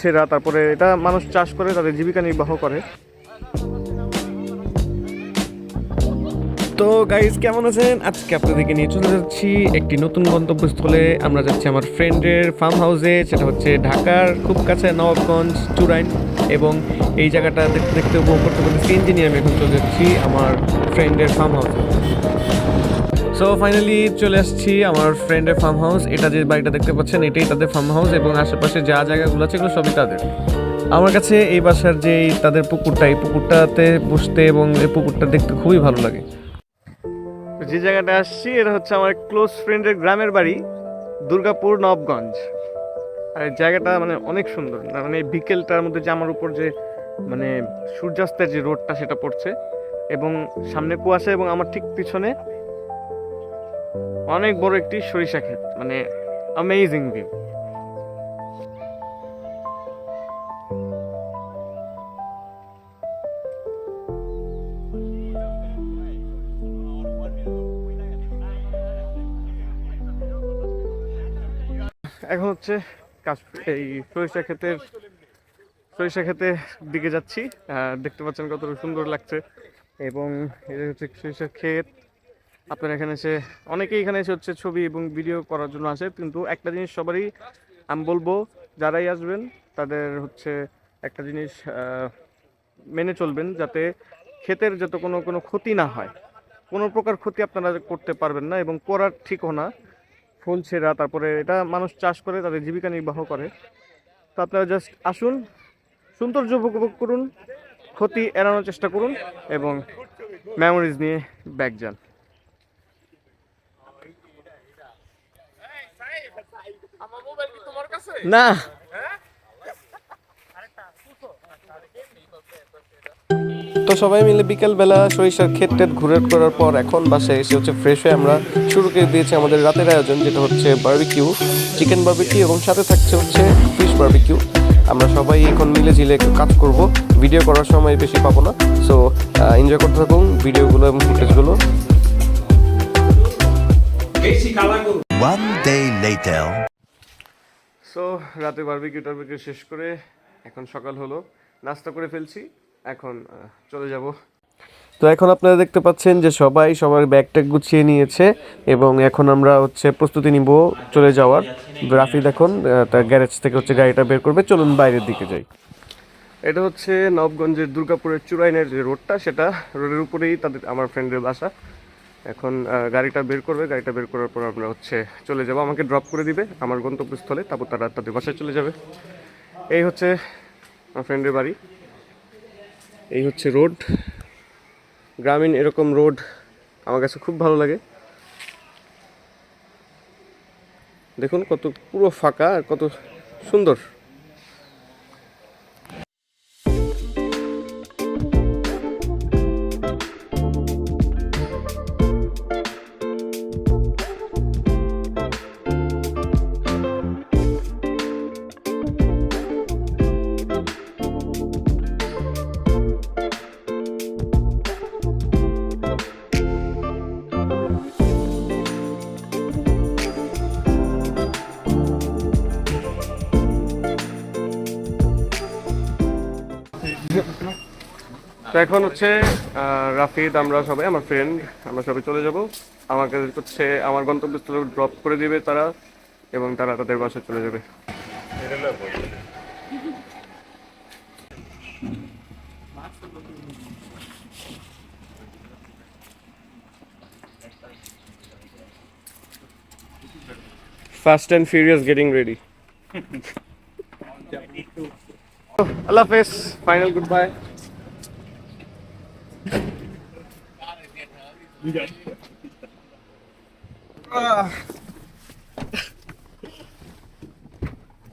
ছেঁড়া তারপরে এটা মানুষ চাষ করে, তাদের জীবিকা নির্বাহ করে। তো গাইজ কেমন আছেন? আজকে আপনাদেরকে নিয়ে চলে যাচ্ছি একটি নতুন গন্তব্যস্থলে। আমরা যাচ্ছি আমার ফ্রেন্ডের ফার্ম হাউসে সেটা হচ্ছে ঢাকার খুব কাছে নবাবগঞ্জ চুরাইন এবং এই জায়গাটা দেখতে দেখতে উপভোগ করতে করতে সিএনজি নিয়ে আমি এখন চলে যাচ্ছি আমার ফ্রেন্ডের ফার্ম হাউসে সো ফাইনালি চলে আসছি আমার ফ্রেন্ডের ফার্ম হাউস এটা যে বাড়িটা দেখতে পাচ্ছেন, এটাই তাদের ফার্ম হাউস এবং আশেপাশে যা জায়গাগুলো আছে, এগুলো সবই তাদের। আমার কাছে এই বাসার যে তাদের পুকুরটা, এই পুকুরটাতে বসতে এবং এই পুকুরটা দেখতে খুবই ভালো লাগে। যে জায়গাটা আসছি, এটা হচ্ছে আমার ক্লোজ ফ্রেন্ডের গ্রামের বাড়ি, দুর্গাপুর, নবগঞ্জ। আর এই জায়গাটা মানে অনেক সুন্দর। মানে বিকেলটার মধ্যে যে আমার উপর যে মানে সূর্যাস্তের যে রোডটা সেটা পড়ছে। এবং সামনে কুয়াশা এবং আমার ঠিক পিছনে অনেক বড় একটি সরিষা ক্ষেত মানে অ্যামেজিং ভিউ এখন হচ্ছে এই সরিষা ক্ষেতের সরিষা ক্ষেতের দিকে যাচ্ছি। দেখতে পাচ্ছেন কত সুন্দর লাগছে। এবং এটা হচ্ছে সরিষা ক্ষেত। আপনারা এখানে এসে, অনেকেই এখানে এসে হচ্ছে ছবি এবং ভিডিও করার জন্য আসে, কিন্তু একটা জিনিস সবারই আমি বলব, যারাই আসবেন, তাদের হচ্ছে একটা জিনিস মেনে চলবেন যাতে ক্ষেতের যাতে কোনো কোনো ক্ষতি না হয়। কোনো প্রকার ক্ষতি আপনারা করতে পারবেন না এবং করার ঠিকও না। ফুল ছেঁড়া, তারপরে এটা মানুষ চাষ করে, তাদের জীবিকা নির্বাহ করে। তো আপনারা জাস্ট আসুন, সৌন্দর্য উপভোগ করুন, ক্ষতি এড়ানোর চেষ্টা করুন এবং মেমোরিজ নিয়ে ব্যাক যান। না। তো সবাই মিলে বিকেলবেলা সরিষার ক্ষেত টেত ঘুরে করার পর এখন বাসায় এসে হচ্ছে ফ্রেশ হয়ে আমরা শুরু করে দিয়েছি আমাদের রাতের আয়োজন যেটা হচ্ছে বার্বিকিউ চিকেন বার্বিকিউ এবং সাথে থাকছে হচ্ছে ফিশ বার্বিকিউ আমরা সবাই এখন মিলে ঝিলে একটু কাজ করব। ভিডিও করার সময় বেশি পাবো না। সো এনজয় করতে থাকুন ভিডিওগুলো এবং ফুটেজগুলো One day later. সো রাতে বারবিকিউ টারবিকিউ শেষ করে এখন সকাল হলো। নাস্তা করে ফেলছি, এখন চলে যাব। তো এখন আপনারা দেখতে পাচ্ছেন যে সবাই সবার ব্যাগ ট্যাগ গুছিয়ে নিয়েছে এবং এখন আমরা হচ্ছে প্রস্তুতি নিব চলে যাওয়ার। রাফিদ এখন তার গ্যারেজ থেকে হচ্ছে গাড়িটা বের করবে। চলুন বাইরের দিকে যাই। এটা হচ্ছে নবগঞ্জের দুর্গাপুরের চুরাইনের যে রোডটা সেটা রোডের উপরেই তাদের, আমার ফ্রেন্ডের বাসা। এখন গাড়িটা বের করবে, গাড়িটা বের করার পর আমরা হচ্ছে চলে যাব। আমাকে ড্রপ করে দিবে আমার গন্তব্যস্থলে, তারপর তারা তাদের বাসায় চলে যাবে। এই হচ্ছে আমার ফ্রেন্ডের বাড়ি। এই হচ্ছে রোড গ্রামীণ এরকম রোড আমার কাছে খুব ভালো লাগে। দেখুন, কত পুরো ফাঁকা আর কত সুন্দর। তো এখন হচ্ছে রাফিদ, আমরা সবাই, আমার ফ্রেন্ড আমরা সবাই চলে যাব। আমাকে হচ্ছে আমার গন্তব্যস্থলে ড্রপ করে দিবে তারা এবং তারা তাদের বাসায় চলে যাবে। Fast and furious getting ready আল্লাহ হাফেজ ফাইনাল গুড বাই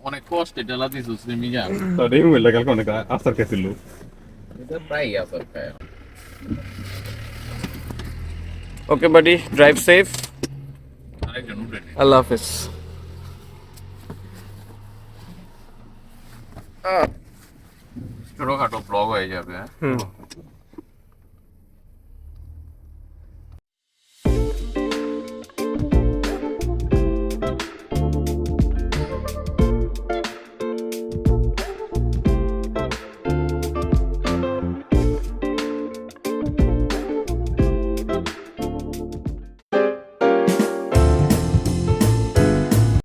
অনেক কষ্ট এটা লাদিস মিয়া। Ja, det är omöjligt att kunna acerca till এটা প্রায় আসর খায়। ওকে বাডি ড্রাইভ সেফ। আল্লাহ হাফেজ। ছোটখাটো ব্লগ হয়ে যাবে হ্যাঁ হুম